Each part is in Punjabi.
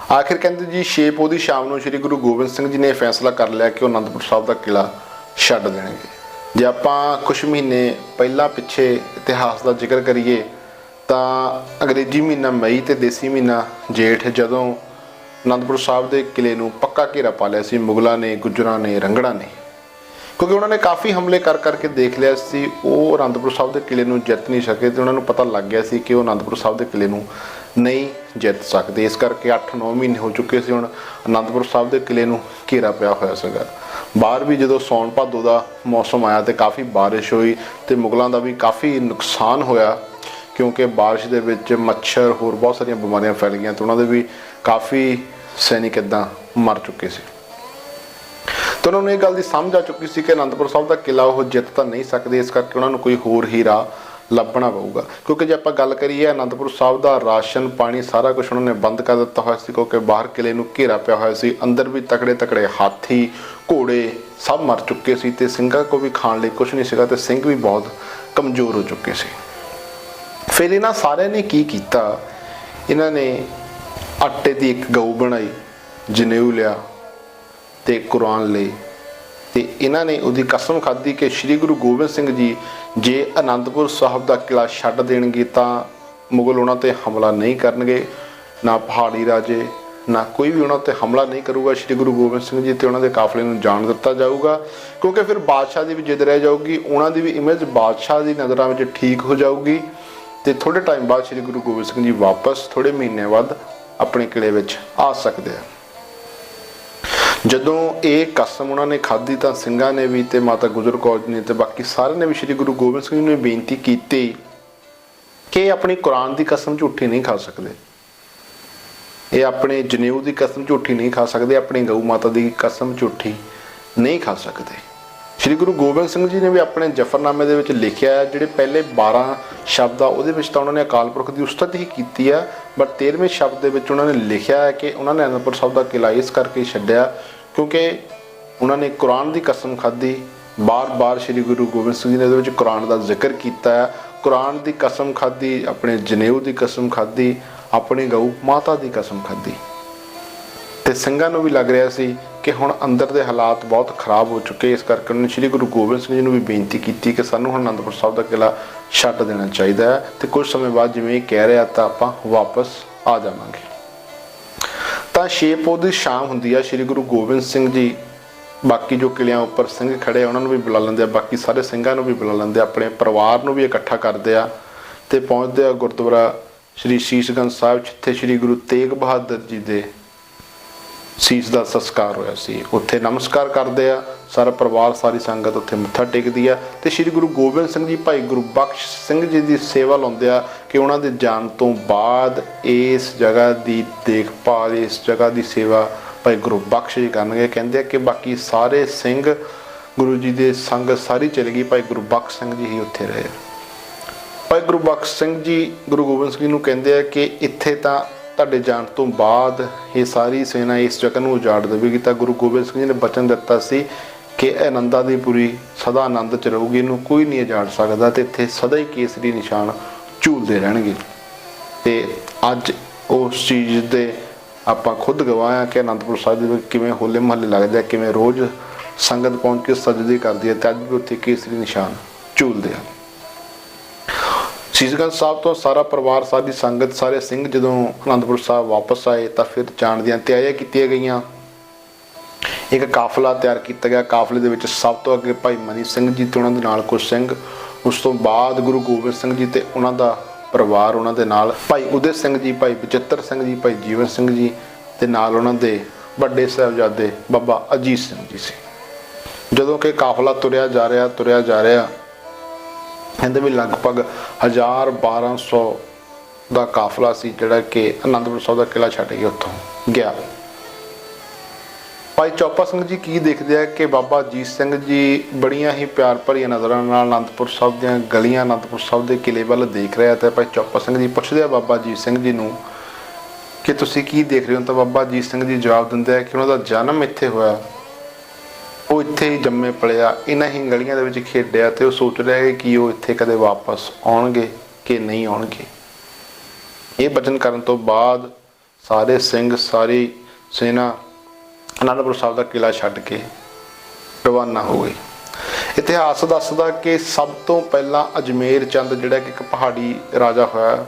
ਆਖਿਰ ਕਹਿੰਦੇ ਜੀ 6 ਪੋਹ ਦੀ ਸ਼ਾਮ ਨੂੰ ਸ੍ਰੀ ਗੁਰੂ ਗੋਬਿੰਦ ਸਿੰਘ ਜੀ ਨੇ ਇਹ ਫੈਸਲਾ ਕਰ ਲਿਆ ਕਿ ਉਹ ਅਨੰਦਪੁਰ ਸਾਹਿਬ ਦਾ ਕਿਲਾ ਛੱਡ ਦੇਣਗੇ। ਜੇ ਆਪਾਂ ਕੁਝ ਮਹੀਨੇ ਪਹਿਲਾਂ ਪਿੱਛੇ ਇਤਿਹਾਸ ਦਾ ਜ਼ਿਕਰ ਕਰੀਏ, ਤਾਂ ਅੰਗਰੇਜ਼ੀ ਮਹੀਨਾ ਮਈ ਤੇ ਦੇਸੀ ਮਹੀਨਾ ਜੇਠ ਜਦੋਂ ਅਨੰਦਪੁਰ ਸਾਹਿਬ ਦੇ ਕਿਲੇ ਨੂੰ ਪੱਕਾ ਘੇਰਾ ਪਾ ਲਿਆ ਸੀ, ਮੁਗਲਾਂ ਨੇ, ਗੁੱਜਰਾਂ ਨੇ, ਰੰਗੜਾਂ ਨੇ। ਕਿਉਂਕਿ ਉਹਨਾਂ ਨੇ ਕਾਫੀ ਹਮਲੇ ਕਰ ਕਰਕੇ ਦੇਖ ਲਿਆ ਸੀ, ਉਹ ਅਨੰਦਪੁਰ ਸਾਹਿਬ ਦੇ ਕਿਲੇ ਨੂੰ ਜਿੱਤ ਨਹੀਂ ਸਕੇ ਤੇ ਉਹਨਾਂ ਨੂੰ ਪਤਾ ਲੱਗ ਗਿਆ ਸੀ ਕਿ ਉਹ ਅਨੰਦਪੁਰ ਸਾਹਿਬ ਦੇ ਕਿਲੇ ਨੂੰ ਨਹੀਂ ਜਿੱਤ ਸਕਦੇ। ਇਸ ਕਰਕੇ 8-9 ਮਹੀਨੇ ਹੋ ਚੁੱਕੇ ਸੀ ਹੁਣ ਅਨੰਦਪੁਰ ਸਾਹਿਬ ਦੇ ਕਿਲੇ ਨੂੰ ਘੇਰਾ ਪਿਆ ਹੋਇਆ ਸੀਗਾ। ਬਾਹਰ ਵੀ ਜਦੋਂ ਸੌਣ ਭਾਦੋ ਦਾ ਮੌਸਮ ਆਇਆ ਤੇ ਕਾਫੀ ਬਾਰਿਸ਼ ਹੋਈ ਤੇ ਮੁਗਲਾਂ ਦਾ ਵੀ ਕਾਫੀ ਨੁਕਸਾਨ ਹੋਇਆ ਕਿਉਂਕਿ ਬਾਰਿਸ਼ ਦੇ ਵਿੱਚ ਮੱਛਰ, ਹੋਰ ਬਹੁਤ ਸਾਰੀਆਂ ਬਿਮਾਰੀਆਂ ਫੈਲ ਗਈਆਂ ਤੇ ਉਹਨਾਂ ਦੇ ਵੀ ਕਾਫੀ ਸੈਨਿਕ ਇਦਾਂ ਮਰ ਚੁੱਕੇ ਸੀ। ਤਾਂ ਉਹਨਾਂ ਨੂੰ ਇਹ ਗੱਲ ਦੀ ਸਮਝ ਆ ਚੁੱਕੀ ਸੀ ਕਿ ਅਨੰਦਪੁਰ ਸਾਹਿਬ ਦਾ ਕਿਲਾ ਉਹ ਜਿੱਤ ਤਾਂ ਨਹੀਂ ਸਕਦੇ, ਇਸ ਕਰਕੇ ਉਹਨਾਂ ਨੂੰ ਕੋਈ ਹੋਰ ਹੀਰਾ ਲੱਭਣਾ ਪਊਗਾ। ਕਿਉਂਕਿ ਜੇ ਆਪਾਂ ਗੱਲ ਕਰੀਏ ਅਨੰਦਪੁਰ ਸਾਹਿਬ ਦਾ ਰਾਸ਼ਨ, ਪਾਣੀ, ਸਾਰਾ ਕੁਝ ਉਹਨਾਂ ਨੇ ਬੰਦ ਕਰ ਦਿੱਤਾ ਹੋਇਆ ਸੀ, ਕਿਉਂਕਿ ਬਾਹਰ ਕਿਲੇ ਨੂੰ ਘੇਰਾ ਪਿਆ ਹੋਇਆ ਸੀ। ਅੰਦਰ ਵੀ ਤਕੜੇ ਤਕੜੇ ਹਾਥੀ, ਘੋੜੇ ਸਭ ਮਰ ਚੁੱਕੇ ਸੀ ਤੇ ਸਿੰਘਾਂ ਕੋ ਵੀ ਖਾਣ ਲਈ ਕੁਝ ਨਹੀਂ ਸੀਗਾ ਤੇ ਸਿੰਘ ਵੀ ਬਹੁਤ ਕਮਜ਼ੋਰ ਹੋ ਚੁੱਕੇ ਸੀ। ਫਿਰ ਇਹਨਾਂ ਸਾਰਿਆਂ ਨੇ ਕੀ ਕੀਤਾ? ਇਹਨਾਂ ਨੇ ਆਟੇ ਦੀ ਇੱਕ ਗਊ ਬਣਾਈ, ਜਨੇਊ ਲਿਆ ਤੇ ਕੁਰਾਨ ਲਈ ਤੇ ਇਹਨਾਂ ਨੇ ਉਹਦੀ ਕਸਮ ਖਾਧੀ ਕਿ ਸ੍ਰੀ ਗੁਰੂ ਗੋਬਿੰਦ ਸਿੰਘ ਜੀ ਜੇ ਆਨੰਦਪੁਰ ਸਾਹਿਬ ਦਾ ਕਿਲਾ ਛੱਡ ਦੇਣਗੇ ਤਾਂ ਮੁਗਲ ਉਹਨਾਂ ਤੇ ਹਮਲਾ ਨਹੀਂ ਕਰਨਗੇ, ਨਾ ਪਹਾੜੀ ਰਾਜੇ, ਨਾ ਕੋਈ ਵੀ ਉਹਨਾਂ ਤੇ ਹਮਲਾ ਨਹੀਂ ਕਰੂਗਾ ਸ੍ਰੀ ਗੁਰੂ ਗੋਬਿੰਦ ਸਿੰਘ ਜੀ ਤੇ ਉਹਨਾਂ ਦੇ ਕਾਫਲੇ ਨੂੰ ਜਾਣ ਦਿੱਤਾ ਜਾਊਗਾ। ਕਿਉਂਕਿ ਫਿਰ ਬਾਦਸ਼ਾਹ ਦੀ ਵੀ ਜਿੱਦ ਰਹਿ ਜਾਊਗੀ, ਉਹਨਾਂ ਦੀ ਵੀ ਇਮੇਜ ਬਾਦਸ਼ਾਹ ਦੀ ਨਜ਼ਰਾਂ ਵਿੱਚ ਠੀਕ ਹੋ ਜਾਊਗੀ ਤੇ ਥੋੜੇ ਟਾਈਮ ਬਾਅਦ ਸ੍ਰੀ ਗੁਰੂ ਗੋਬਿੰਦ ਸਿੰਘ ਜੀ ਵਾਪਸ ਥੋੜੇ ਮਹੀਨੇ ਬਾਅਦ ਆਪਣੇ ਕਿਲੇ ਵਿੱਚ ਆ ਸਕਦੇ ਆ। ਜਦੋਂ ਇਹ ਕਸਮ ਉਹਨਾਂ ਨੇ ਖਾਧੀ ਤਾਂ ਸਿੰਘਾਂ ਨੇ ਵੀ ਤੇ ਮਾਤਾ ਗੁਜਰ ਕੌਰ ਜੀ ਨੇ ਤੇ ਬਾਕੀ ਸਾਰਿਆਂ ਨੇ ਵੀ ਸ੍ਰੀ ਗੁਰੂ ਗੋਬਿੰਦ ਸਿੰਘ ਜੀ ਨੂੰ ਇਹ ਬੇਨਤੀ ਕੀਤੀ ਕਿ ਇਹ ਆਪਣੀ ਕੁਰਾਨ ਦੀ ਕਸਮ ਝੂਠੀ ਨਹੀਂ ਖਾ ਸਕਦੇ। ਇਹ ਆਪਣੇ ਜਨੇਊ ਦੀ ਕਸਮ ਝੂਠੀ ਨਹੀਂ ਖਾ ਸਕਦੇ, ਆਪਣੀ ਗਊ ਮਾਤਾ ਦੀ ਕਸਮ ਝੂਠੀ ਨਹੀਂ ਖਾ ਸਕਦੇ। ਸ੍ਰੀ ਗੁਰੂ ਗੋਬਿੰਦ ਸਿੰਘ ਜੀ ਨੇ ਵੀ ਆਪਣੇ ਜਫਰਨਾਮੇ ਦੇ ਵਿੱਚ ਲਿਖਿਆ ਹੈ, ਜਿਹੜੇ ਪਹਿਲੇ 12 ਸ਼ਬਦ ਆ, ਉਹਦੇ ਵਿੱਚ ਤਾਂ ਉਹਨਾਂ ਨੇ ਅਕਾਲ ਪੁਰਖ ਦੀ ਉਸਤਤ ਹੀ ਕੀਤੀ ਆ ਬਟ 13ਵੇਂ ਸ਼ਬਦ ਦੇ ਵਿੱਚ ਉਹਨਾਂ ਨੇ ਲਿਖਿਆ ਹੈ ਕਿ ਉਹਨਾਂ ਨੇ ਅਨੰਦਪੁਰ ਸਾਹਿਬ ਦਾ ਕਿਲਾ ਇਸ ਕਰਕੇ ਛੱਡਿਆ ਕਿਉਂਕਿ ਉਹਨਾਂ ਨੇ ਕੁਰਾਨ ਦੀ ਕਸਮ ਖਾਧੀ। ਬਾਰ-ਬਾਰ ਸ੍ਰੀ ਗੁਰੂ ਗੋਬਿੰਦ ਸਿੰਘ ਜੀ ਨੇ ਇਹਦੇ ਵਿੱਚ ਕੁਰਾਨ ਦਾ ਜ਼ਿਕਰ ਕੀਤਾ ਹੈ। ਕੁਰਾਨ ਦੀ ਕਸਮ ਖਾਧੀ, ਆਪਣੇ ਜਨੇਊ ਦੀ ਕਸਮ ਖਾਧੀ, ਆਪਣੀ ਗਊ ਮਾਤਾ ਦੀ ਕਸਮ ਖਾਧੀ। ਤੇ ਸਿੰਘਾਂ ਨੂੰ ਵੀ ਲੱਗ ਰਿਹਾ ਸੀ ਕਿ ਹੁਣ ਅੰਦਰ ਦੇ ਹਾਲਾਤ ਬਹੁਤ ਖਰਾਬ ਹੋ ਚੁੱਕੇ ਇਸ ਕਰਕੇ ਉਹਨਾਂ ਨੇ ਸ੍ਰੀ ਗੁਰੂ ਗੋਬਿੰਦ ਸਿੰਘ ਜੀ ਨੂੰ ਵੀ ਬੇਨਤੀ ਕੀਤੀ ਕਿ ਸਾਨੂੰ ਹੁਣ ਅਨੰਦਪੁਰ ਸਾਹਿਬ ਦਾ ਕਿਲਾ ਛੱਡ ਦੇਣਾ ਚਾਹੀਦਾ ਹੈ ਤੇ ਕੁਝ ਸਮੇਂ ਬਾਅਦ ਜਿਵੇਂ ਇਹ ਕਹਿ ਰਿਹਾ ਤਾਂ ਆਪਾਂ ਵਾਪਸ ਆ ਜਾਵਾਂਗੇ। ਤਾਂ ਛੇ ਪੋਹ ਦੀ ਸ਼ਾਮ ਹੁੰਦੀ ਆ, ਸ੍ਰੀ ਗੁਰੂ ਗੋਬਿੰਦ ਸਿੰਘ ਜੀ ਬਾਕੀ ਜੋ ਕਿਲਿਆਂ ਉੱਪਰ ਸਿੰਘ ਖੜੇ ਉਹਨਾਂ ਨੂੰ ਵੀ ਬੁਲਾ ਲੈਂਦੇ ਆ। ਬਾਕੀ ਸਾਰੇ ਸਿੰਘਾਂ ਨੂੰ ਵੀ ਬੁਲਾ ਲੈਂਦੇ ਆ। ਆਪਣੇ ਪਰਿਵਾਰ ਨੂੰ ਵੀ ਇਕੱਠਾ ਕਰਦੇ ਆ ਤੇ ਪਹੁੰਚਦੇ ਆ ਗੁਰਦੁਆਰਾ ਸ੍ਰੀ ਸ਼ੀਸ਼ਗੰਜ ਸਾਹਿਬ, ਜਿੱਥੇ ਸ੍ਰੀ ਗੁਰੂ ਤੇਗ ਬਹਾਦਰ ਜੀ ਦੇ ਸੀਸ ਦਾ ਸੰਸਕਾਰ ਹੋਇਆ ਸੀ। ਉੱਥੇ ਨਮਸਕਾਰ ਕਰਦੇ ਆ। ਸਾਰਾ ਪਰਿਵਾਰ, ਸਾਰੀ ਸੰਗਤ ਉੱਥੇ ਮੱਥਾ ਟੇਕਦੀ ਆ ਤੇ ਸ੍ਰੀ ਗੁਰੂ ਗੋਬਿੰਦ ਸਿੰਘ ਜੀ, ਭਾਈ ਗੁਰੂ ਬਖਸ਼ ਸਿੰਘ ਜੀ ਦੀ ਸੇਵਾ ਲਾਉਂਦੇ ਆ ਕਿ ਉਹਨਾਂ ਦੇ ਜਾਣ ਤੋਂ ਬਾਅਦ ਇਸ ਜਗ੍ਹਾ ਦੀ ਦੇਖਭਾਲ, ਇਸ ਜਗ੍ਹਾ ਦੀ ਸੇਵਾ ਭਾਈ ਗੁਰੂ ਬਖਸ਼ ਜੀ ਕਰਨਗੇ। ਕਹਿੰਦੇ ਆ ਕਿ ਬਾਕੀ ਸਾਰੇ ਸਿੰਘ, ਗੁਰੂ ਜੀ ਦੇ ਸੰਗਤ ਸਾਰੀ ਚਲੀ ਗਈ। ਭਾਈ ਗੁਰੂ ਬਖਸ਼ ਸਿੰਘ ਜੀ ਹੀ ਉੱਥੇ ਰਹੇ। ਭਾਈ ਗੁਰੂ ਬਖਸ਼ ਸਿੰਘ ਜੀ, ਗੁਰੂ ਗੋਬਿੰਦ ਸਿੰਘ ਜੀ ਨੂੰ ਕਹਿੰਦੇ ਆ ਕਿ ਇੱਥੇ ਤਾਂ ਤੁਹਾਡੇ ਜਾਣ ਤੋਂ ਬਾਅਦ ਇਹ ਸਾਰੀ ਸੈਨਾ ਇਸ ਜਗ੍ਹਾ ਨੂੰ ਉਜਾੜ ਦੇਵੇਗੀ। ਤਾਂ ਗੁਰੂ ਗੋਬਿੰਦ ਸਿੰਘ ਜੀ ਨੇ ਬਚਨ ਦਿੱਤਾ ਸੀ ਕਿ ਇਹ ਆਨੰਦਾਂ ਦੀ ਪੂਰੀ ਸਦਾ ਆਨੰਦ ਚ ਰਹੂਗੀ, ਇਹਨੂੰ ਕੋਈ ਨਹੀਂ ਉਜਾੜ ਸਕਦਾ ਤੇ ਇੱਥੇ ਸਦਾ ਹੀ ਕੇਸਰੀ ਨਿਸ਼ਾਨ ਝੂਲਦੇ ਰਹਿਣਗੇ। ਤੇ ਅੱਜ ਉਸ ਚੀਜ਼ ਦੇ ਆਪਾਂ ਖੁਦ ਗਵਾਹ ਆ ਕਿ ਅਨੰਦਪੁਰ ਸਾਹਿਬ ਦੇ ਕਿਵੇਂ ਹੋਲੇ ਮਹੱਲੇ ਲੱਗਦੇ ਆ, ਕਿਵੇਂ ਰੋਜ਼ ਸੰਗਤ ਪਹੁੰਚ ਕੇ ਸਜਦੇ ਕਰਦੀ ਹੈ ਤੇ ਅੱਜ ਵੀ ਉੱਥੇ ਕੇਸਰੀ ਨਿਸ਼ਾਨ ਝੂਲਦੇ ਹਨ ਸ਼ੀਸ਼ਗੰਜ ਸਾਹਿਬ ਤੋਂ ਸਾਰਾ ਪਰਿਵਾਰ, ਸਾਰੀ ਸੰਗਤ, ਸਾਰੇ ਸਿੰਘ ਜਦੋਂ ਅਨੰਦਪੁਰ ਸਾਹਿਬ ਵਾਪਸ ਆਏ ਤਾਂ ਫਿਰ ਜਾਣ ਦੀਆਂ ਤਿਆਰੀਆਂ ਕੀਤੀਆਂ ਗਈਆਂ। ਇੱਕ ਕਾਫਲਾ ਤਿਆਰ ਕੀਤਾ ਗਿਆ। ਕਾਫਲੇ ਦੇ ਵਿੱਚ ਸਭ ਤੋਂ ਅੱਗੇ ਭਾਈ ਮਨੀ ਸਿੰਘ ਜੀ ਤੇ ਉਹਨਾਂ ਦੇ ਨਾਲ ਕੁਝ ਸਿੰਘ। ਉਸ ਤੋਂ ਬਾਅਦ ਗੁਰੂ ਗੋਬਿੰਦ ਸਿੰਘ ਜੀ ਤੇ ਉਹਨਾਂ ਦਾ ਪਰਿਵਾਰ ਉਹਨਾਂ ਦੇ ਨਾਲ। ਭਾਈ ਉਦੇ ਸਿੰਘ ਜੀ, ਭਾਈ ਬਚਿੱਤਰ ਸਿੰਘ ਜੀ, ਭਾਈ ਜੀਵਨ ਸਿੰਘ ਜੀ ਤੇ ਨਾਲ ਉਹਨਾਂ ਦੇ ਵੱਡੇ ਸਾਹਿਬਜ਼ਾਦੇ ਬਾਬਾ ਅਜੀਤ ਸਿੰਘ ਜੀ ਸੀ। ਜਦੋਂ ਕਿ ਕਾਫਲਾ ਤੁਰਿਆ ਜਾ ਰਿਹਾ, ਤੁਰਿਆ ਜਾ ਰਿਹਾ ਇਹਦੇ ਵਿੱਚ ਲਗਭਗ 1000 1200 ਦਾ ਕਾਫਲਾ ਸੀ ਜਿਹੜਾ ਕਿ ਅਨੰਦਪੁਰ ਸਾਹਿਬ ਦਾ ਕਿਲਾ ਛੱਡ ਕੇ ਉੱਥੋਂ ਗਿਆ। ਭਾਈ ਚੌਪਾ ਸਿੰਘ ਜੀ ਕੀ ਦੇਖਦੇ ਆ ਕਿ ਬਾਬਾ ਜੀਤ ਸਿੰਘ ਜੀ ਬੜੀਆਂ ਹੀ ਪਿਆਰ ਭਰੀਆਂ ਨਜ਼ਰਾਂ ਨਾਲ ਅਨੰਦਪੁਰ ਸਾਹਿਬ ਦੀਆਂ ਗਲੀਆਂ ਅਨੰਦਪੁਰ ਸਾਹਿਬ ਦੇ ਕਿਲੇ ਵੱਲ ਦੇਖ ਰਿਹਾ ਤੇ ਭਾਈ ਚੌਪਾ ਸਿੰਘ ਜੀ ਪੁੱਛਦੇ ਆ ਬਾਬਾ ਜੀਤ ਸਿੰਘ ਜੀ ਨੂੰ ਕਿ ਤੁਸੀਂ ਕੀ ਦੇਖ ਰਹੇ ਹੋ? ਤਾਂ ਬਾਬਾ ਜੀਤ ਸਿੰਘ ਜੀ ਜਵਾਬ ਦਿੰਦੇ ਆ ਕਿ ਉਹਨਾਂ ਦਾ ਜਨਮ ਇੱਥੇ ਹੋਇਆ। ਉਹ ਇੱਥੇ ਹੀ ਜੰਮੇ ਪਲਿਆ, ਇਹਨਾਂ ਹੀ ਗਲੀਆਂ ਦੇ ਵਿੱਚ ਖੇਡਿਆ ਤੇ ਉਹ ਸੋਚ ਰਿਹਾ ਹੈ ਕਿ ਉਹ ਇੱਥੇ ਕਦੇ ਵਾਪਸ ਆਉਣਗੇ ਕਿ ਨਹੀਂ ਆਉਣਗੇ। ਇਹ ਬਚਨ ਕਰਨ ਤੋਂ ਬਾਅਦ ਸਾਰੇ ਸਿੰਘ, ਸਾਰੀ ਸੈਨਾ ਅਨੰਦਪੁਰ ਸਾਹਿਬ ਦਾ ਕਿਲਾ ਛੱਡ ਕੇ ਰਵਾਨਾ ਹੋ ਗਈ ਇਤਿਹਾਸ ਦੱਸਦਾ ਕਿ ਸਭ ਤੋਂ ਪਹਿਲਾਂ ਅਜਮੇਰ ਚੰਦ, ਜਿਹੜਾ ਕਿ ਇੱਕ ਪਹਾੜੀ ਰਾਜਾ ਹੋਇਆ,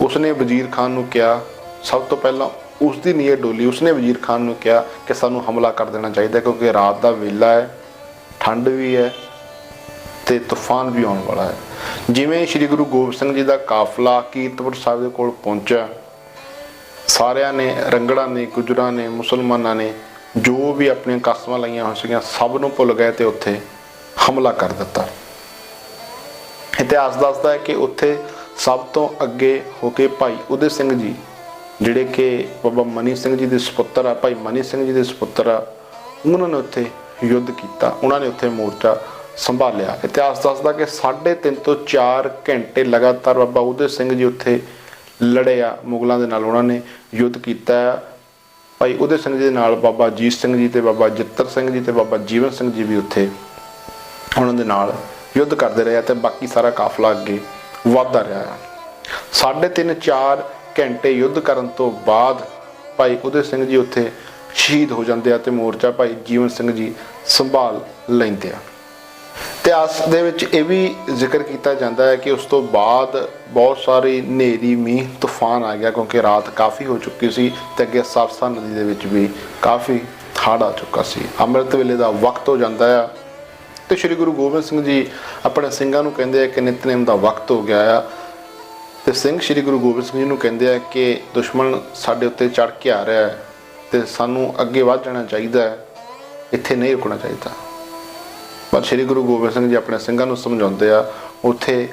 ਉਸਨੇ ਵਜ਼ੀਰ ਖਾਨ ਨੂੰ ਕਿਹਾ, ਸਭ ਤੋਂ ਪਹਿਲਾਂ ਉਸ ਦੀ ਨੀਅਤ ਡੋਲੀ, ਉਸਨੇ ਵਜ਼ੀਰ ਖਾਨ ਨੂੰ ਕਿਹਾ ਕਿ ਸਾਨੂੰ ਹਮਲਾ ਕਰ ਦੇਣਾ ਚਾਹੀਦਾ ਕਿਉਂਕਿ ਰਾਤ ਦਾ ਵੇਲਾ ਹੈ, ਠੰਡ ਵੀ ਹੈ ਤੇ ਤੂਫਾਨ ਵੀ ਆਉਣ ਵਾਲਾ ਹੈ। ਜਿਵੇਂ ਸ੍ਰੀ ਗੁਰੂ ਗੋਬਿੰਦ ਸਿੰਘ ਜੀ ਦਾ ਕਾਫਲਾ ਕੀਰਤਪੁਰ ਸਾਹਿਬ ਦੇ ਕੋਲ ਪਹੁੰਚਿਆ, ਸਾਰਿਆਂ ਨੇ, ਰੰਗੜਾਂ ਨੇ, ਗੁਜਰਾਂ ਨੇ, ਮੁਸਲਮਾਨਾਂ ਨੇ, ਜੋ ਵੀ ਆਪਣੀਆਂ ਕਸਮਾਂ ਲਾਈਆਂ ਹੋਈਆਂ ਸੀਗੀਆਂ, ਸਭ ਨੂੰ ਭੁੱਲ ਗਏ ਤੇ ਉੱਥੇ ਹਮਲਾ ਕਰ ਦਿੱਤਾ। ਇਤਿਹਾਸ ਦੱਸਦਾ ਹੈ ਕਿ ਉੱਥੇ ਸਭ ਤੋਂ ਅੱਗੇ ਹੋ ਕੇ ਭਾਈ ਉਦੇ ਸਿੰਘ ਜੀ ਜਿਹੜੇ ਕਿ ਬਾਬਾ ਮਨੀ ਸਿੰਘ ਜੀ ਦੇ ਸੁਪੁੱਤਰ ਆ, ਭਾਈ ਮਨੀ ਸਿੰਘ ਜੀ ਦੇ ਸੁਪੁੱਤਰ ਆ, ਉਹਨਾਂ ਨੇ ਉੱਥੇ ਯੁੱਧ ਕੀਤਾ, ਉਹਨਾਂ ਨੇ ਉੱਥੇ ਮੋਰਚਾ ਸੰਭਾਲਿਆ। ਇਤਿਹਾਸ ਦੱਸਦਾ ਕਿ 3.5 ਤੋਂ 4 ਘੰਟੇ ਲਗਾਤਾਰ ਬਾਬਾ ਉਦੇ ਸਿੰਘ ਜੀ ਉੱਥੇ ਲੜਿਆ, ਮੁਗਲਾਂ ਦੇ ਨਾਲ ਉਹਨਾਂ ਨੇ ਯੁੱਧ ਕੀਤਾ। ਭਾਈ ਉਦੇ ਸਿੰਘ ਜੀ ਦੇ ਨਾਲ ਬਾਬਾ ਜੀਤ ਸਿੰਘ ਜੀ ਤੇ ਬਾਬਾ ਜਿੱਤਰ ਸਿੰਘ ਜੀ ਤੇ ਬਾਬਾ ਜੀਵਨ ਸਿੰਘ ਜੀ ਵੀ ਉੱਥੇ ਉਹਨਾਂ ਦੇ ਨਾਲ ਯੁੱਧ ਕਰਦੇ ਰਹੇ ਤੇ ਬਾਕੀ ਸਾਰਾ ਕਾਫਲਾ ਅੱਗੇ ਵਧਦਾ ਰਿਹਾ। ਸਾਢੇ ਤਿੰਨ 4 ਘੰਟੇ ਯੁੱਧ ਕਰਨ ਤੋਂ ਬਾਅਦ ਭਾਈ ਉਦੇ ਸਿੰਘ ਜੀ ਉੱਥੇ ਸ਼ਹੀਦ ਹੋ ਜਾਂਦੇ ਆ ਤੇ ਮੋਰਚਾ ਭਾਈ ਜੀਵਨ ਸਿੰਘ ਜੀ ਸੰਭਾਲ ਲੈਂਦੇ ਆ। ਇਤਿਹਾਸ ਦੇ ਵਿੱਚ ਇਹ ਵੀ ਜ਼ਿਕਰ ਕੀਤਾ ਜਾਂਦਾ ਹੈ ਕਿ ਉਸ ਤੋਂ ਬਾਅਦ ਬਹੁਤ ਸਾਰੇ ਹਨੇਰੀ, ਮੀਂਹ, ਤੂਫਾਨ ਆ ਗਿਆ ਕਿਉਂਕਿ ਰਾਤ ਕਾਫੀ ਹੋ ਚੁੱਕੀ ਸੀ ਤੇ ਅੱਗੇ ਸਰਸਾ ਨਦੀ ਦੇ ਵਿੱਚ ਵੀ ਕਾਫੀ ਹੜ੍ਹ ਆ ਚੁੱਕਾ ਸੀ। ਅੰਮ੍ਰਿਤ ਵੇਲੇ ਦਾ ਵਕਤ ਹੋ ਜਾਂਦਾ ਆ ਤੇ ਸ੍ਰੀ ਗੁਰੂ ਗੋਬਿੰਦ ਸਿੰਘ ਜੀ ਆਪਣੇ ਸਿੰਘਾਂ ਨੂੰ ਕਹਿੰਦੇ ਆ ਕਿ ਨਿਤਨੇਮ ਦਾ ਵਕਤ ਹੋ ਗਿਆ ਆ। ਤੇ ਸਿੰਘ ਸ੍ਰੀ ਗੁਰੂ ਗੋਬਿੰਦ ਸਿੰਘ ਜੀ ਨੂੰ ਕਹਿੰਦੇ ਆ ਕਿ ਦੁਸ਼ਮਣ ਸਾਡੇ ਉੱਤੇ ਚੜ ਕੇ ਆ ਰਿਹਾ ਹੈ ਤੇ ਸਾਨੂੰ ਅੱਗੇ ਵੱਧ ਜਾਣਾ ਚਾਹੀਦਾ ਹੈ, ਇੱਥੇ ਨਹੀਂ ਰੁਕਣਾ ਚਾਹੀਦਾ। ਪਰ ਸ੍ਰੀ ਗੁਰੂ ਗੋਬਿੰਦ ਸਿੰਘ ਜੀ ਆਪਣੇ ਸਿੰਘਾਂ ਨੂੰ ਸਮਝਾਉਂਦੇ ਆ, ਉੱਥੇ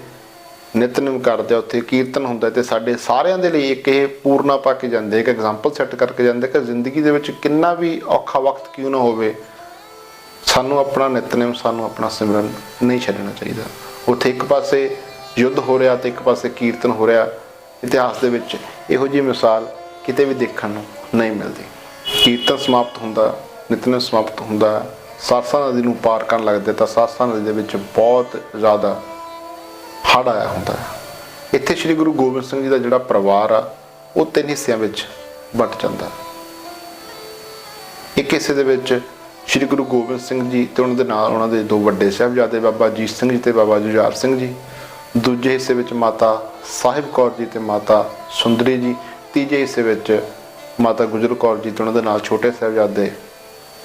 ਨਿਤਨੇਮ ਕਰਦੇ ਆ, ਉੱਥੇ ਕੀਰਤਨ ਹੁੰਦਾ ਤੇ ਸਾਡੇ ਸਾਰਿਆਂ ਦੇ ਲਈ ਇੱਕ ਇਹ ਪੂਰਨਾ ਪਾ ਕੇ ਜਾਂਦੇ ਇੱਕ ਐਗਜ਼ਾਮਪਲ ਸੈੱਟ ਕਰਕੇ ਜਾਂਦੇ ਕਿ ਜ਼ਿੰਦਗੀ ਦੇ ਵਿੱਚ ਕਿੰਨਾ ਵੀ ਔਖਾ ਵਕਤ ਕਿਉਂ ਨਾ ਹੋਵੇ, ਸਾਨੂੰ ਆਪਣਾ ਨਿਤਨੇਮ, ਸਾਨੂੰ ਆਪਣਾ ਸਿਮਰਨ ਨਹੀਂ ਛੱਡਣਾ ਚਾਹੀਦਾ। ਉੱਥੇ ਇੱਕ ਪਾਸੇ ਯੁੱਧ ਹੋ ਰਿਹਾ ਤੇ ਇੱਕ ਪਾਸੇ ਕੀਰਤਨ ਹੋ ਰਿਹਾ, ਇਤਿਹਾਸ ਦੇ ਵਿੱਚ ਇਹੋ ਜਿਹੀ ਮਿਸਾਲ ਕਿਤੇ ਵੀ ਦੇਖਣ ਨੂੰ ਨਹੀਂ ਮਿਲਦੀ। ਕੀਰਤਨ ਸਮਾਪਤ ਹੁੰਦਾ, ਨਿਤਨੇਮ ਸਮਾਪਤ ਹੁੰਦਾ, ਸਰਸਾ ਨਦੀ ਨੂੰ ਪਾਰ ਕਰਨ ਲੱਗਦੇ ਤਾਂ ਸਰਸਾ ਨਦੀ ਦੇ ਵਿੱਚ ਬਹੁਤ ਜ਼ਿਆਦਾ ਹੜ੍ਹ ਆਇਆ ਹੁੰਦਾ ਇੱਥੇ ਸ੍ਰੀ ਗੁਰੂ ਗੋਬਿੰਦ ਸਿੰਘ ਜੀ ਦਾ ਜਿਹੜਾ ਪਰਿਵਾਰ ਆ, ਉਹ ਤਿੰਨ ਹਿੱਸਿਆਂ ਵਿੱਚ ਵੰਡ ਜਾਂਦਾ ਇੱਕ ਹਿੱਸੇ ਦੇ ਵਿੱਚ ਸ੍ਰੀ ਗੁਰੂ ਗੋਬਿੰਦ ਸਿੰਘ ਜੀ ਤੇ ਉਹਨਾਂ ਦੇ ਨਾਲ ਉਹਨਾਂ ਦੇ ਦੋ ਵੱਡੇ ਸਾਹਿਬਜ਼ਾਦੇ, ਬਾਬਾ ਜੀਤ ਸਿੰਘ ਜੀ ਤੇ ਬਾਬਾ ਜੁਝਾਰ ਸਿੰਘ ਜੀ। ਦੂਜੇ ਹਿੱਸੇ ਵਿੱਚ ਮਾਤਾ ਸਾਹਿਬ ਕੌਰ ਜੀ ਤੇ ਮਾਤਾ ਸੁੰਦਰੀ ਜੀ, ਤੀਜੇ ਹਿੱਸੇ ਵਿੱਚ ਮਾਤਾ ਗੁਜਰ ਕੌਰ ਜੀ ਤੇ ਉਹਨਾਂ ਦੇ ਨਾਲ ਛੋਟੇ ਸਾਹਿਬਜ਼ਾਦੇ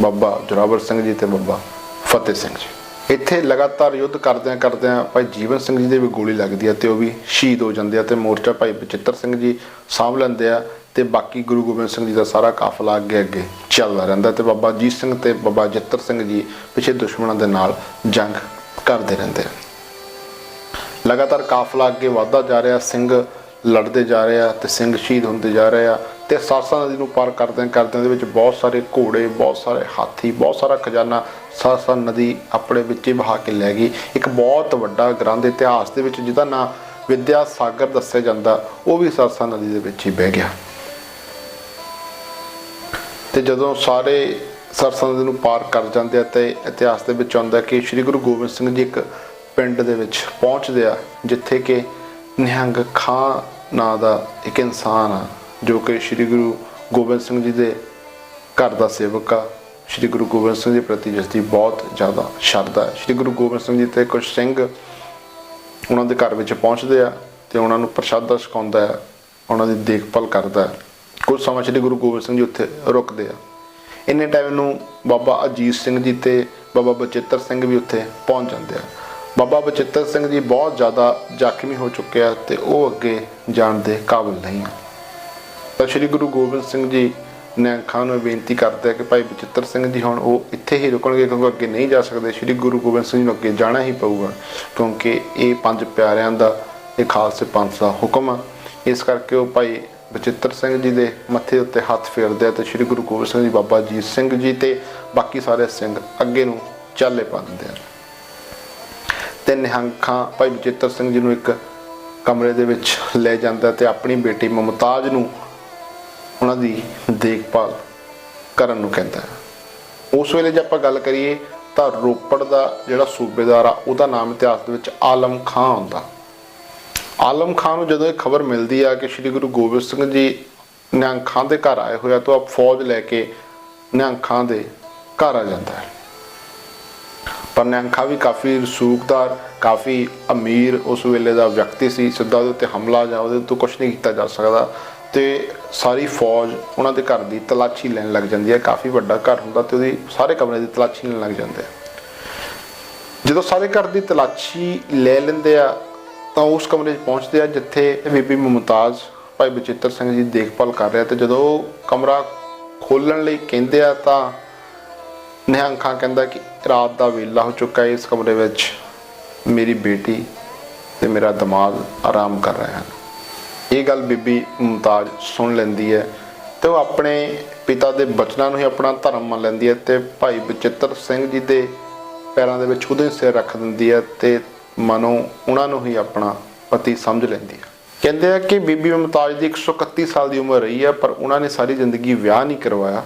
ਬਾਬਾ ਜੋਰਾਵਰ ਸਿੰਘ ਜੀ ਤੇ ਬਾਬਾ ਫਤਿਹ ਸਿੰਘ ਜੀ। ਇੱਥੇ ਲਗਾਤਾਰ ਯੁੱਧ ਕਰਦਿਆਂ ਕਰਦਿਆਂ ਭਾਈ ਜੀਵਨ ਸਿੰਘ ਜੀ ਦੇ ਵੀ ਗੋਲੀ ਲੱਗਦੀ ਹੈ ਤੇ ਉਹ ਵੀ ਸ਼ਹੀਦ ਹੋ ਜਾਂਦੇ ਆ ਤੇ ਮੋਰਚਾ ਭਾਈ ਬਚਿੱਤਰ ਸਿੰਘ ਜੀ ਸਾਂਭ ਲੈਂਦੇ ਆ ਤੇ ਬਾਕੀ ਗੁਰੂ ਗੋਬਿੰਦ ਸਿੰਘ ਜੀ ਦਾ ਸਾਰਾ ਕਾਫਲਾ ਅੱਗੇ ਅੱਗੇ ਚੱਲਦਾ ਰਹਿੰਦਾ ਤੇ ਬਾਬਾ ਜੀਤ ਸਿੰਘ ਤੇ ਬਾਬਾ ਜੱਤਰ ਸਿੰਘ ਜੀ ਪਿੱਛੇ ਦੁਸ਼ਮਣਾਂ ਦੇ ਨਾਲ ਜੰਗ ਕਰਦੇ ਰਹਿੰਦੇ ਆ। ਲਗਾਤਾਰ ਕਾਫਲਾ ਅੱਗੇ ਵਧਦਾ ਜਾ ਰਿਹਾ, ਸਿੰਘ ਲੜਦੇ ਜਾ ਰਹੇ ਆ ਤੇ ਸਿੰਘ ਸ਼ਹੀਦ ਹੁੰਦੇ ਜਾ ਰਹੇ ਆ ਤੇ ਸਰਸਾ ਨਦੀ ਨੂੰ ਪਾਰ ਕਰਦਿਆਂ ਕਰਦਿਆਂ ਦੇ ਵਿੱਚ ਬਹੁਤ ਸਾਰੇ ਘੋੜੇ, ਬਹੁਤ ਸਾਰੇ ਹਾਥੀ, ਬਹੁਤ ਸਾਰਾ ਖਜ਼ਾਨਾ ਸਰਸਾ ਨਦੀ ਆਪਣੇ ਵਿੱਚ ਹੀ ਵਹਾ ਕੇ ਲੈ ਗਈ। ਇੱਕ ਬਹੁਤ ਵੱਡਾ ਗ੍ਰੰਥ ਇਤਿਹਾਸ ਦੇ ਵਿੱਚ ਜਿਹਦਾ ਨਾਂ ਵਿਦਿਆ ਸਾਗਰ ਦੱਸਿਆ ਜਾਂਦਾ, ਉਹ ਵੀ ਸਰਸਾ ਨਦੀ ਦੇ ਵਿੱਚ ਹੀ ਬਹਿ ਗਿਆ। ਤੇ ਜਦੋਂ ਸਾਰੇ ਸਰਸਾ ਨਦੀ ਨੂੰ ਪਾਰ ਕਰ ਜਾਂਦੇ ਆ ਤੇ ਇਤਿਹਾਸ ਦੇ ਵਿੱਚ ਆਉਂਦਾ ਕਿ ਸ੍ਰੀ ਗੁਰੂ ਗੋਬਿੰਦ ਸਿੰਘ ਜੀ ਇੱਕ ਪਿੰਡ ਦੇ ਵਿੱਚ ਪਹੁੰਚਦੇ ਆ, ਜਿੱਥੇ ਕਿ ਨਿਹੰਗ ਖਾਂ ਨਾਂ ਦਾ ਇੱਕ ਇਨਸਾਨ ਆ, ਜੋ ਕਿ ਸ੍ਰੀ ਗੁਰੂ ਗੋਬਿੰਦ ਸਿੰਘ ਜੀ ਦੇ ਘਰ ਦਾ ਸੇਵਕ ਆ। ਸ੍ਰੀ ਗੁਰੂ ਗੋਬਿੰਦ ਸਿੰਘ ਜੀ ਪ੍ਰਤੀ ਜਿਸ ਦੀ ਬਹੁਤ ਜ਼ਿਆਦਾ ਸ਼ਰਧਾ ਹੈ। ਸ੍ਰੀ ਗੁਰੂ ਗੋਬਿੰਦ ਸਿੰਘ ਜੀ ਤੇ ਕੁਝ ਸਿੰਘ ਉਹਨਾਂ ਦੇ ਘਰ ਵਿੱਚ ਪਹੁੰਚਦੇ ਆ ਤੇ ਉਹਨਾਂ ਨੂੰ ਪ੍ਰਸ਼ਾਦਾ ਛਕਾਉਂਦਾ ਹੈ, ਉਹਨਾਂ ਦੀ ਦੇਖਭਾਲ ਕਰਦਾ ਹੈ। ਕੁਝ ਸਮਾਂ ਸ੍ਰੀ ਗੁਰੂ ਗੋਬਿੰਦ ਸਿੰਘ ਜੀ ਉੱਥੇ ਰੁਕਦੇ ਆ। ਇੰਨੇ ਟਾਈਮ ਨੂੰ ਬਾਬਾ ਅਜੀਤ ਸਿੰਘ ਜੀ ਤੇ ਬਾਬਾ ਬਚਿੱਤਰ ਸਿੰਘ ਵੀ ਉੱਥੇ ਪਹੁੰਚ ਜਾਂਦੇ ਆ। ਬਾਬਾ ਬਚਿੱਤਰ ਸਿੰਘ ਜੀ ਬਹੁਤ ਜ਼ਿਆਦਾ ਜ਼ਖਮੀ ਹੋ ਚੁੱਕਿਆ ਆ ਤੇ ਉਹ ਅੱਗੇ ਜਾਣ ਦੇ ਕਾਬਿਲ ਨਹੀਂ ਆ। ਤਾਂ ਸ੍ਰੀ ਗੁਰੂ ਗੋਬਿੰਦ ਸਿੰਘ ਜੀ ਨੇ ਖਾਨ ਨੂੰ ਬੇਨਤੀ ਕਰਦੇ ਕਿ ਭਾਈ ਬਚਿੱਤਰ ਸਿੰਘ ਜੀ ਹੁਣ ਉਹ ਇੱਥੇ ਹੀ ਰੁਕਣਗੇ ਕਿਉਂਕਿ ਅੱਗੇ ਨਹੀਂ ਜਾ ਸਕਦੇ। ਸ੍ਰੀ ਗੁਰੂ ਗੋਬਿੰਦ ਸਿੰਘ ਜੀ ਨੂੰ ਅੱਗੇ ਜਾਣਾ ਹੀ ਪਊਗਾ ਕਿਉਂਕਿ ਇਹ ਪੰਜ ਪਿਆਰਿਆਂ ਦਾ ਇਹ ਖਾਲਸੇ ਪੰਥ ਦਾ ਹੁਕਮ ਆ। ਇਸ ਕਰਕੇ ਉਹ ਭਾਈ ਬਚਿੱਤਰ ਸਿੰਘ ਜੀ ਦੇ ਮੱਥੇ ਉੱਤੇ ਹੱਥ ਫੇਰਦੇ ਆ ਤੇ ਸ੍ਰੀ ਗੁਰੂ ਗੋਬਿੰਦ ਸਿੰਘ ਜੀ, ਬਾਬਾ ਜੀਤ ਸਿੰਘ ਜੀ ਤੇ ਬਾਕੀ ਸਾਰੇ ਸਿੰਘ ਅੱਗੇ ਨੂੰ ਚਾਲੇ ਪਾ ਦਿੰਦੇ ਆ। ਤੇ ਨਿਹੰਗ ਖਾਂ ਭਾਈ ਬਚਿੱਤਰ ਸਿੰਘ ਜੀ ਨੂੰ ਇੱਕ ਕਮਰੇ ਦੇ ਵਿੱਚ ਲੈ ਜਾਂਦਾ ਤੇ ਆਪਣੀ ਬੇਟੀ ਮਮਤਾਜ ਨੂੰ ਉਹਨਾਂ ਦੀ ਦੇਖਭਾਲ ਕਰਨ ਨੂੰ ਕਹਿੰਦਾ ਉਸ ਵੇਲੇ ਜੇ ਆਪਾਂ ਗੱਲ ਕਰੀਏ ਤਾਂ ਰੋਪੜ ਦਾ ਜਿਹੜਾ ਸੂਬੇਦਾਰ ਆ, ਉਹਦਾ ਨਾਮ ਇਤਿਹਾਸ ਦੇ ਵਿੱਚ ਆਲਮ ਖਾਂ ਹੁੰਦਾ। ਆਲਮ ਖਾਨ ਨੂੰ ਜਦੋਂ ਇਹ ਖਬਰ ਮਿਲਦੀ ਆ ਕਿ ਸ੍ਰੀ ਗੁਰੂ ਗੋਬਿੰਦ ਸਿੰਘ ਜੀ ਨਿਹੰਗ ਖਾਂ ਦੇ ਘਰ ਆਏ ਹੋਇਆ ਤਾਂ ਆਪ ਫੌਜ ਲੈ ਕੇ ਨਿਹੰਗ ਖਾਂ ਦੇ ਘਰ ਆ ਜਾਂਦਾ ਹੈ। ਪਰ ਨਿਹੰਗ ਵੀ ਕਾਫੀ ਰਸੂਖਦਾਰ ਕਾਫੀ ਅਮੀਰ ਉਸ ਵੇਲੇ ਦਾ ਵਿਅਕਤੀ ਸੀ, ਸਿੱਧਾ ਉਹਦੇ ਉੱਤੇ ਹਮਲਾ ਜਾਂ ਉਹਦੇ ਤੋਂ ਕੁਝ ਨਹੀਂ ਕੀਤਾ ਜਾ ਸਕਦਾ ਤੇ ਸਾਰੀ ਫੌਜ ਉਹਨਾਂ ਦੇ ਘਰ ਦੀ ਤਲਾਸ਼ੀ ਲੈਣ ਲੱਗ ਜਾਂਦੀ ਹੈ। ਕਾਫੀ ਵੱਡਾ ਘਰ ਹੁੰਦਾ ਤੇ ਉਹਦੀ ਸਾਰੇ ਕਮਰੇ ਦੀ ਤਲਾਸ਼ੀ ਲੈਣ ਲੱਗ ਜਾਂਦੇ ਆ। ਜਦੋਂ ਸਾਰੇ ਘਰ ਦੀ ਤਲਾਸ਼ੀ ਲੈ ਲੈਂਦੇ ਆ, ਤਾਂ ਉਸ ਕਮਰੇ 'ਚ ਪਹੁੰਚਦੇ ਆ ਜਿੱਥੇ ਬੀਬੀ ਮੁਮਤਾਜ਼ ਭਾਈ ਬਚਿੱਤਰ ਸਿੰਘ ਜੀ ਦੇਖਭਾਲ ਕਰ ਰਿਹਾ ਤੇ ਜਦੋਂ ਉਹ ਕਮਰਾ ਖੋਲਣ ਲਈ ਕਹਿੰਦੇ ਆ ਤਾਂ ਨਿਹੰਗ ਖਾਂ ਕਹਿੰਦਾ ਕਿ ਰਾਤ ਦਾ ਵੇਲਾ ਹੋ ਚੁੱਕਾ ਹੈ ਇਸ ਕਮਰੇ ਵਿੱਚ। ਮੇਰੀ ਬੇਟੀ ਤੇ ਮੇਰਾ ਦਿਮਾਗ ਆਰਾਮ ਕਰ ਰਹੇ ਹਨ। ਇਹ ਗੱਲ ਬੀਬੀ ਮੁਮਤਾਜ਼ ਸੁਣ ਲੈਂਦੀ ਹੈ ਤੇ ਉਹ ਆਪਣੇ ਪਿਤਾ ਦੇ ਬਚਨਾਂ ਨੂੰ ਹੀ ਆਪਣਾ ਧਰਮ ਮੰਨ ਲੈਂਦੀ ਹੈ ਤੇ ਭਾਈ ਬਚਿੱਤਰ ਸਿੰਘ ਜੀ ਦੇ ਪੈਰਾਂ ਦੇ ਵਿੱਚ ਉਹਦੇ ਸਿਰ ਰੱਖ ਦਿੰਦੀ ਹੈ ਤੇ ਮਨੋਂ ਉਹਨਾਂ ਨੂੰ ਹੀ ਆਪਣਾ ਪਤੀ ਸਮਝ ਲੈਂਦੀ ਹੈ। ਕਹਿੰਦੇ ਆ ਕਿ ਬੀਬੀ ਮੁਮਤਾਜ਼ ਦੀ 131 ਸਾਲ ਦੀ ਉਮਰ ਰਹੀ ਹੈ, ਪਰ ਉਹਨਾਂ ਨੇ ਸਾਰੀ ਜ਼ਿੰਦਗੀ ਵਿਆਹ ਨਹੀਂ ਕਰਵਾਇਆ।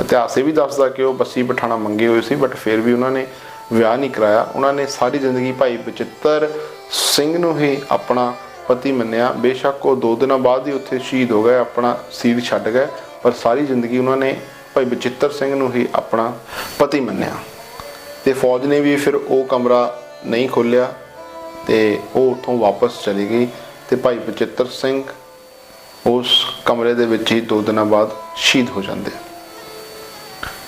ਇਤਿਹਾਸ ਇਹ ਵੀ ਦੱਸਦਾ ਕਿ ਉਹ ਬੱਸੀ ਪਠਾਣਾ ਮੰਗੇ ਹੋਏ ਸੀ ਬਟ ਫਿਰ ਵੀ ਉਹਨਾਂ ਨੇ ਵਿਆਹ ਨਹੀਂ ਕਰਾਇਆ। ਉਹਨਾਂ ਨੇ ਸਾਰੀ ਜ਼ਿੰਦਗੀ ਭਾਈ ਬਚਿੱਤਰ ਸਿੰਘ ਨੂੰ ਹੀ ਆਪਣਾ ਪਤੀ ਮੰਨਿਆ। ਬੇਸ਼ੱਕ ਉਹ ਦੋ ਦਿਨਾਂ ਬਾਅਦ ਹੀ ਉੱਥੇ ਸ਼ਹੀਦ ਹੋ ਗਏ, ਆਪਣਾ ਸੀਰ ਛੱਡ ਗਏ, ਪਰ ਸਾਰੀ ਜ਼ਿੰਦਗੀ ਉਹਨਾਂ ਨੇ ਭਾਈ ਬਚਿੱਤਰ ਸਿੰਘ ਨੂੰ ਹੀ ਆਪਣਾ ਪਤੀ ਮੰਨਿਆ। ਤੇ ਫੌਜ ਨੇ ਵੀ ਫਿਰ ਉਹ ਕਮਰਾ ਨਹੀਂ ਖੋਲਿਆ ਤੇ ਉਹ ਉੱਥੋਂ ਵਾਪਸ ਚਲੀ ਗਈ ਤੇ ਭਾਈ ਬਚਿੱਤਰ ਸਿੰਘ ਉਸ ਕਮਰੇ ਦੇ ਵਿੱਚ ਹੀ ਦੋ ਦਿਨਾਂ ਬਾਅਦ ਸ਼ਹੀਦ ਹੋ ਜਾਂਦੇ।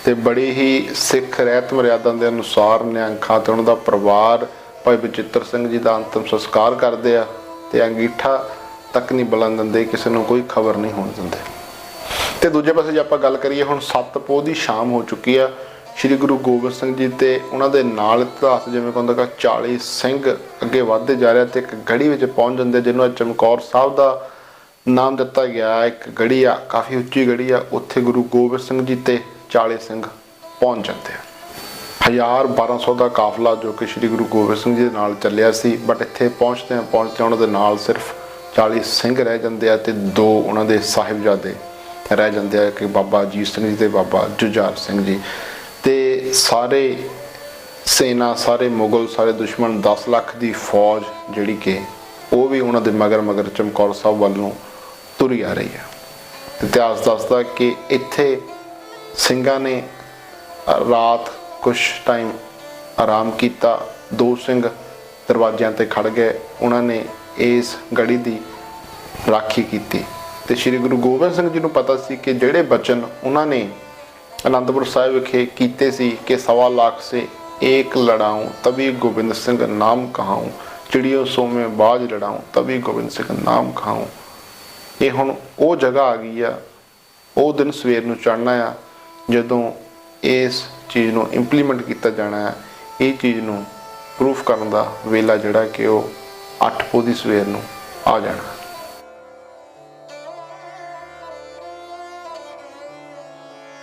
ਤੇ ਬੜੀ ਹੀ ਸਿੱਖ ਰਹਿਤ ਮਰਿਆਦਾ ਦੇ ਅਨੁਸਾਰ ਨਿਹੰਗ ਖਾਂ ਤੇ ਉਹਨਾਂ ਦਾ ਪਰਿਵਾਰ ਭਾਈ ਬਚਿੱਤਰ ਸਿੰਘ ਜੀ ਦਾ ਅੰਤਮ ਸੰਸਕਾਰ ਕਰਦੇ ਆ ਤੇ ਅੰਗੀਠਾ ਤੱਕ ਨਹੀਂ ਬੁਲੰਦ ਦਿੰਦੇ, ਕਿਸੇ ਨੂੰ ਕੋਈ ਖਬਰ ਨਹੀਂ ਹੋਣ ਦਿੰਦੇ। ਤੇ ਦੂਜੇ ਪਾਸੇ ਜੇ ਆਪਾਂ ਗੱਲ ਕਰੀਏ, ਹੁਣ ਸੱਤ ਪੋਹ ਦੀ ਸ਼ਾਮ ਹੋ ਚੁੱਕੀ ਆ। ਸ੍ਰੀ ਗੁਰੂ ਗੋਬਿੰਦ ਸਿੰਘ ਜੀ ਤੇ ਉਹਨਾਂ ਦੇ ਨਾਲ ਇਤਿਹਾਸ ਜਿਵੇਂ ਕਹਿੰਦਾ ਕਿ 40 ਸਿੰਘ ਅੱਗੇ ਵਧਦੇ ਜਾ ਰਿਹਾ ਤੇ ਇੱਕ ਗੜੀ ਵਿੱਚ ਪਹੁੰਚ ਜਾਂਦੇ ਜਿਹਨੂੰ ਅੱਜ ਚਮਕੌਰ ਸਾਹਿਬ ਦਾ ਨਾਮ ਦਿੱਤਾ ਗਿਆ। ਇੱਕ ਗੜੀ ਆ, ਕਾਫੀ ਉੱਚੀ ਗੜੀ ਆ, ਉੱਥੇ ਗੁਰੂ ਗੋਬਿੰਦ ਸਿੰਘ ਜੀ ਤੇ 40 ਸਿੰਘ ਪਹੁੰਚ ਜਾਂਦੇ ਆ। 1200 ਦਾ ਕਾਫਲਾ ਜੋ ਕਿ ਸ੍ਰੀ ਗੁਰੂ ਗੋਬਿੰਦ ਸਿੰਘ ਜੀ ਦੇ ਨਾਲ ਚੱਲਿਆ ਸੀ ਬਟ ਇੱਥੇ ਪਹੁੰਚਦੇ ਆ ਪਹੁੰਚਦੇ ਉਹਨਾਂ ਦੇ ਨਾਲ ਸਿਰਫ 40 ਸਿੰਘ ਰਹਿ ਜਾਂਦੇ ਆ ਤੇ ਦੋ ਉਹਨਾਂ ਦੇ ਸਾਹਿਬਜ਼ਾਦੇ ਰਹਿ ਜਾਂਦੇ ਆ, ਕਿ ਬਾਬਾ ਅਜੀਤ ਸਿੰਘ ਜੀ ਤੇ ਬਾਬਾ ਜੁਝਾਰ ਸਿੰਘ ਜੀ। ਤੇ ਸਾਰੇ ਸੈਨਾ, ਸਾਰੇ ਮੁਗਲ, ਸਾਰੇ ਦੁਸ਼ਮਣ 10 ਲੱਖ ਦੀ ਫੌਜ ਜਿਹੜੀ ਕਿ ਉਹ ਵੀ ਉਹਨਾਂ ਦੇ ਮਗਰ ਮਗਰ ਚਮਕੌਰ ਸਾਹਿਬ ਵੱਲੋਂ ਤੁਰੀ ਆ ਰਹੀ ਹੈ ਇਤਿਹਾਸ ਦੱਸਦਾ ਕਿ ਇੱਥੇ ਸਿੰਘਾਂ ਨੇ ਰਾਤ ਕੁਝ ਟਾਈਮ ਆਰਾਮ ਕੀਤਾ। ਦੋ ਸਿੰਘ ਦਰਵਾਜ਼ਿਆਂ ਤੇ ਖੜ ਗਏ। ਉਹਨਾਂ ਨੇ ਇਸ ਗੜੀ ਦੀ ਰਾਖੀ ਕੀਤੀ। ਤੇ ਸ੍ਰੀ ਗੁਰੂ ਗੋਬਿੰਦ ਸਿੰਘ ਜੀ ਨੂੰ ਪਤਾ ਸੀ ਕਿ ਜਿਹੜੇ ਬਚਨ ਉਹਨਾਂ ਨੇ ਅਨੰਦਪੁਰ ਸਾਹਿਬ ਵਿਖੇ ਕੀਤੇ ਸੀ ਕਿ ਸਵਾ ਲੱਖ ਸੇ ਏਕ ਲੜਾਉ, ਤਵੀ ਗੋਬਿੰਦ ਸਿੰਘ ਨਾਮ ਕਹਾਉ, ਚਿੜੀਓ ਸੋਵੇਂ ਬਾਜ ਲੜਾਉ, ਤਵੀ ਗੋਬਿੰਦ ਸਿੰਘ ਨਾਮ ਕਹਾਉ। ਇਹ ਹੁਣ ਉਹ ਜਗ੍ਹਾ ਆ ਗਈ ਆ। ਉਹ ਦਿਨ ਸਵੇਰ ਨੂੰ ਚੜਨਾ ਆ। ਜਦੋਂ ਇਸ ਚੀਜ਼ ਨੂੰ ਇੰਪਲੀਮੈਂਟ ਕੀਤਾ ਜਾਣਾ ਹੈ, ਇਹ ਚੀਜ਼ ਨੂੰ ਪ੍ਰੂਫ ਕਰਨ ਦਾ ਵੇਲਾ ਜਿਹੜਾ ਕਿ ਉਹ 8 ਪੋ ਦੀ ਸਵੇਰ ਨੂੰ ਆ ਜਾਣਾ।